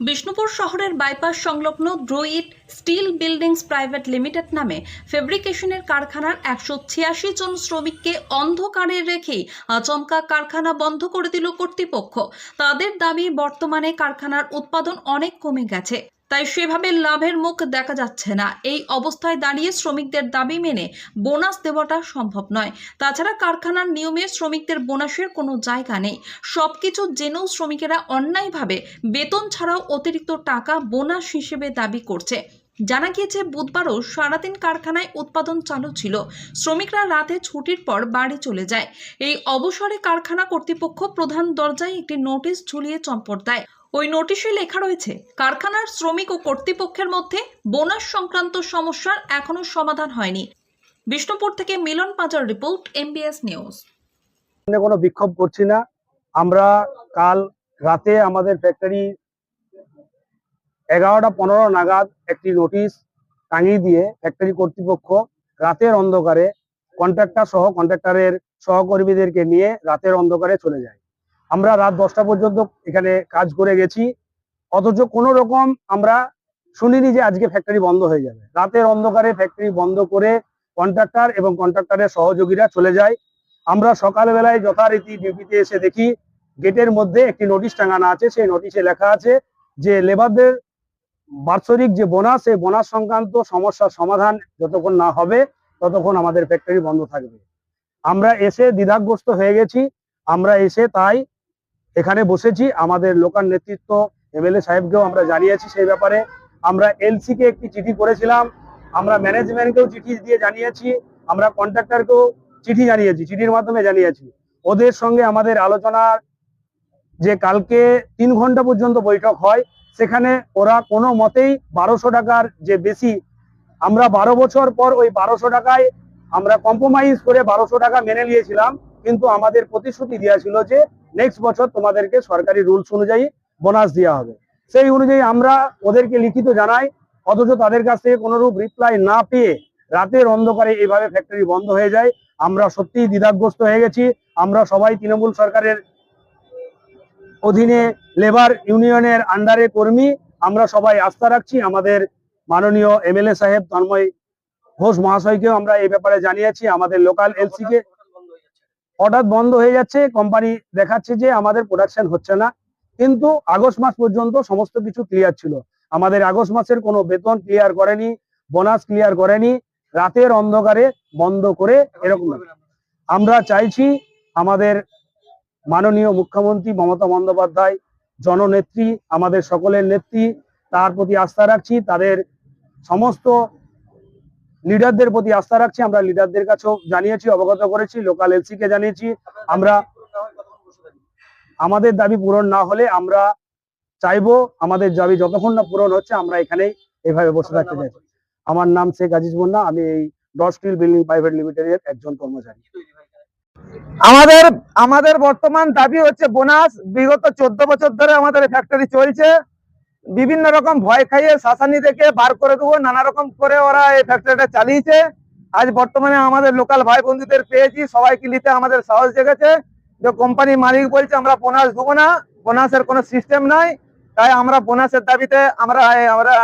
বিষ্ণুপুর শহরের বাইপাস সংলগ্ন Droit steel buildings private limited নামে ফেব্রিকেশনের কারখানার একশো ছিয়াশি জন শ্রমিককে অন্ধকারে রেখেই আচমকা কারখানা বন্ধ করে দিল কর্তৃপক্ষ। তাদের দাবি, বর্তমানে কারখানার উৎপাদন অনেক কমে গেছে। তাই সেভাবে লাভের মুখ দেখা যাচ্ছে না। এই অবস্থায় দাঁড়িয়ে শ্রমিকদের দাবি মেনে বোনাস দেওয়াটা সম্ভব নয়। তাছাড়া কারখানার নিয়মে শ্রমিকদের বোনাসের কোনো জায়গা নেই। সবকিছু জেনেও শ্রমিকেরা অন্যায়ভাবে বেতন ছাড়াও অতিরিক্ত টাকা বোনাস হিসেবে দাবি করছে। জানা গিয়েছে, বুধবারও সারাদিন কারখানায় উৎপাদন চালু ছিল। শ্রমিকরা রাতে ছুটির পর বাড়ি চলে যায়। এই অবসরে কারখানা কর্তৃপক্ষ প্রধান দরজায় একটি নোটিশ ঝুলিয়ে চম্পট দেয়। ওই নোটিশে লেখা রয়েছে, কারখানার শ্রমিক ও কর্তৃপক্ষের মধ্যে বোনাস সংক্রান্ত সমস্যার এখনও সমাধান হয়নি। বিষ্ণুপুর থেকে মিলন পাজার রিপোর্ট এমবিএস নিউজ কোনো বিক্ষোভ করছি না। আমরা কাল রাতে আমাদের ফ্যাক্টরি এগারোটা পনেরো নাগাদ একটি নোটিশ টাঙিয়ে দিয়ে ফ্যাক্টরি কর্তৃপক্ষ রাতের অন্ধকারে কন্ট্রাক্টর সহ কন্ট্রাক্টরের সহকর্মীদেরকে নিয়ে রাতের অন্ধকারে চলে যায়। আমরা রাত দশটা পর্যন্ত এখানে কাজ করে গেছি। অথচ কোনো রকম আমরা শুনিনি যে আজকে ফ্যাক্টরি বন্ধ হয়ে যাবে। রাতের অন্ধকারে ফ্যাক্টরি বন্ধ করে কন্ট্রাক্টর এবং কন্ট্রাক্টরের সহযোগীরা চলে যায়। আমরা সকালবেলায় যথারীতি ডিউটিতে এসে দেখি, গেটের মধ্যে একটি নোটিশ টাঙানো আছে। সেই নোটিশে লেখা আছে যে লেবারদের বাৎসরিক যে বোনাস সেই বোনাস সংক্রান্ত সমস্যার সমাধান যতক্ষণ না হবে, ততক্ষণ আমাদের ফ্যাক্টরি বন্ধ থাকবে। আমরা এসে দ্বিধাগ্রস্ত হয়ে গেছি। আমরা এসে তাই এখানে বসেছি, আমাদের লোকাল নেতৃত্ব, এমএলএ সাহেবকেও আমরা জানিয়েছি সেই ব্যাপারে। আমরা এলসি কে একটি চিঠি করেছিলাম, আমরা ম্যানেজমেন্টকেও চিঠি দিয়ে জানিয়েছি, আমরা কন্ট্রাক্টরকেও চিঠি জানিয়েছি, চিঠির মাধ্যমে জানিয়েছি। ওদের সঙ্গে আমাদের আলোচনার যে কালকে তিন ঘণ্টা পর্যন্ত বৈঠক হয়, সেখানে ওরা কোনো মতেই বারোশো টাকার যে বেশি, আমরা বারো বছর পর ওই বারোশো টাকায় আমরা কম্প্রোমাইজ করে বারোশো টাকা মেনে নিয়েছিলাম, কিন্তু আমাদের প্রতিশ্রুতি দেওয়া ছিল যে নেক্সট বছর তোমাদেরকে সরকারি রুলস অনুযায়ী বোনাস দেওয়া হবে। সেই অনুযায়ী আমরা ওদেরকে লিখিত জানাই, অথচ তাদের কাছ থেকে কোনোরূপ রিপ্লাই না পেয়ে রাতের অন্ধকারে এইভাবে ফ্যাক্টরি বন্ধ হয়ে যায়। আমরা সত্যিই দ্বিধাগ্রস্ত হয়ে গেছি। আমরা সবাই তৃণমূল সরকারের অধীনে লেবার ইউনিয়নের আন্ডারে কর্মী। আমরা সবাই আস্থা রাখছি। আমাদের মাননীয় এমএলএ সাহেব তন্ময় ঘোষ মহাশয়কেও আমরা এই ব্যাপারে জানিয়েছি। আমাদের লোকাল এলসি হঠাৎ বন্ধ হয়ে যাচ্ছে কোম্পানি দেখাচ্ছে যে আমাদের প্রোডাকশন হচ্ছে না। কিন্তু আগস্ট মাস পর্যন্ত সমস্ত কিছু ক্লিয়ার ছিল। আমাদের আগস্ট মাসের কোনো বেতন ক্লিয়ার করেনি বোনাস ক্লিয়ার করেনি। রাতের অন্ধকারে বন্ধ করে এরকম। আমরা চাইছি আমাদের মাননীয় মুখ্যমন্ত্রী মমতা বন্দ্যোপাধ্যায়, জননেত্রী, আমাদের সকলের নেত্রী, তার প্রতি আস্থা রাখছি, তাদের সমস্ত লিডারদের প্রতি আস্থা রাখছি, আমরা লিডারদের কাছেও জানিয়েছি, অবগত করেছি লোকাল এলসি কে জানিয়েছি। আমরা আমাদের দাবি পূরণ না হলে আমরা চাইব, আমাদের দাবি যতক্ষণ না পূরণ হচ্ছে, আমরা এখানেই এভাবে বসে থাকতে চাই। আমার নাম শেখ আজিজ মুন্না, আমি এই ডট স্টিল বিল্ডিং প্রাইভেট লিমিটেডের একজন কর্মচারী। আমাদের আমাদের বর্তমান দাবি হচ্ছে বোনাস, বিগত চোদ্দ বছর ধরে আমাদের ফ্যাক্টরি চলছে। বিভিন্ন রকম ভয় খাইয়ে শাসানি দেখে বার করে দেবো, নানা রকম করে ওরা এই ফ্যাক্টরিটা চালিয়েছে। আজ বর্তমানে আমাদের লোকাল ভাই বন্ধুদের পেয়েছি, সবাইকে নিতে আমাদের সাহস জেগেছে। যে কোম্পানি মালিক বলছে, আমরা বোনাস দেবো না বোনাসের কোনো সিস্টেম নাই। তাই আমরা বোনাসের দাবিতে আমরা আমরা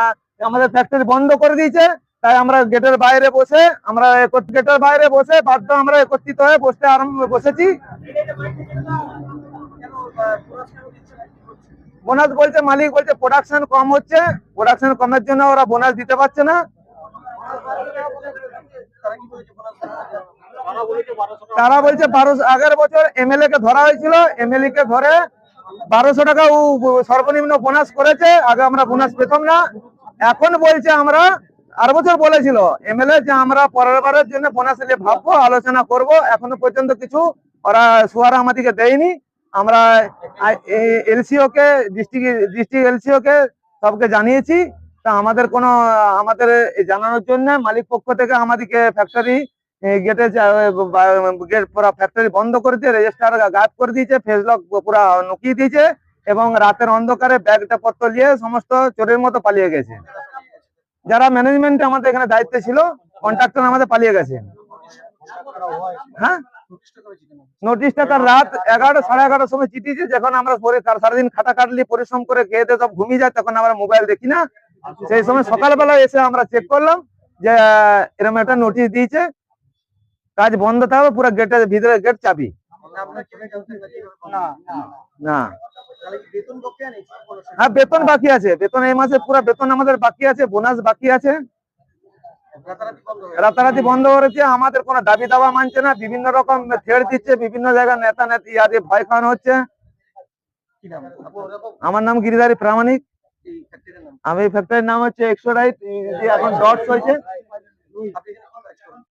আমাদের ফ্যাক্টরি বন্ধ করে দিয়েছে। তাই আমরা গেটের বাইরে বসে, আমরা গেটের বাইরে বসে বাধ্য আমরা একত্রিত হয়ে বসতে আরম্ভ, বসেছি। বোনাস বলছে, মালিক বলছে প্রোডাকশন কম হচ্ছে প্রোডাকশন কমের জন্য ওরা বোনাস দিতে পারছে না। তারা বলছে, বারোশো, আগের বছর এমএলএ কে ধরা হয়েছিল এমএলএ কে ধরে বারোশো টাকা সর্বনিম্ন বোনাস করেছে, আগে আমরা বোনাস পেতাম না। এখন বলছে আমরা, আর বছর বলেছিল এমএলএ যে আমরা পরের বারের জন্য বোনাস নিয়ে ভাববো, আলোচনা করব, এখনও পর্যন্ত কিছু ওরা সুয়ারা আমাদেরকে দেয়নি। আমরা এলসিও কে ডিস্ট্রিক্ট ডিস্ট্রিক্ট এলসিও কে সবকে জানিয়েছি। তা আমাদের কোনো, আমাদের জানানোর জন্য মালিক পক্ষ থেকে আমাদেরকে ফ্যাক্টরি গেটে গেট পুরো ফ্যাক্টরি বন্ধ করে দিয়ে রেজিস্টার গায়েব করে দিয়েছে ফেস লক পুরো নুকিয়ে দিয়েছে এবং রাতের অন্ধকারে ব্যাগটা পত্র নিয়ে সমস্ত চোরের মতো পালিয়ে গেছে। যারা ম্যানেজমেন্ট আমাদের এখানে দায়িত্বে ছিল কন্ট্রাক্টর আমাদের পালিয়ে গেছে। হ্যাঁ? নোটিশটা তার রাত এগারোটা সাড়ে এগারোটার সময় চিঠিছে যখন আমরা সারাদিন খাটা কাটলি পরিশ্রম করে খেয়ে সব ঘুমিয়ে যায় তখন আমরা মোবাইল দেখি না। সেই সময় সকালবেলা এসে আমরা চেক করলাম যে এরকম একটা নোটিশ দিয়েছে। কাজ বন্ধ থাকবে পুরো গেটের ভিতরে গেট চাবি। না হ্যাঁ বেতন বাকি আছে। বেতন এই মাসে পুরো বেতন আমাদের বাকি আছে বোনাস বাকি আছে। রাতারাতি বন্ধ করেছে আমাদের কোনো দাবি দাবা মানছে না বিভিন্ন রকম ছেড়ে দিচ্ছে বিভিন্ন জায়গায় নেতা নেত্রী আদি ভয় খাওয়ানো হচ্ছে। আমার নাম গিরিধারী প্রামাণিক। আমি ফ্যাক্টরির নাম হচ্ছে এক্সোডাইট এখন ডটস হয়েছে।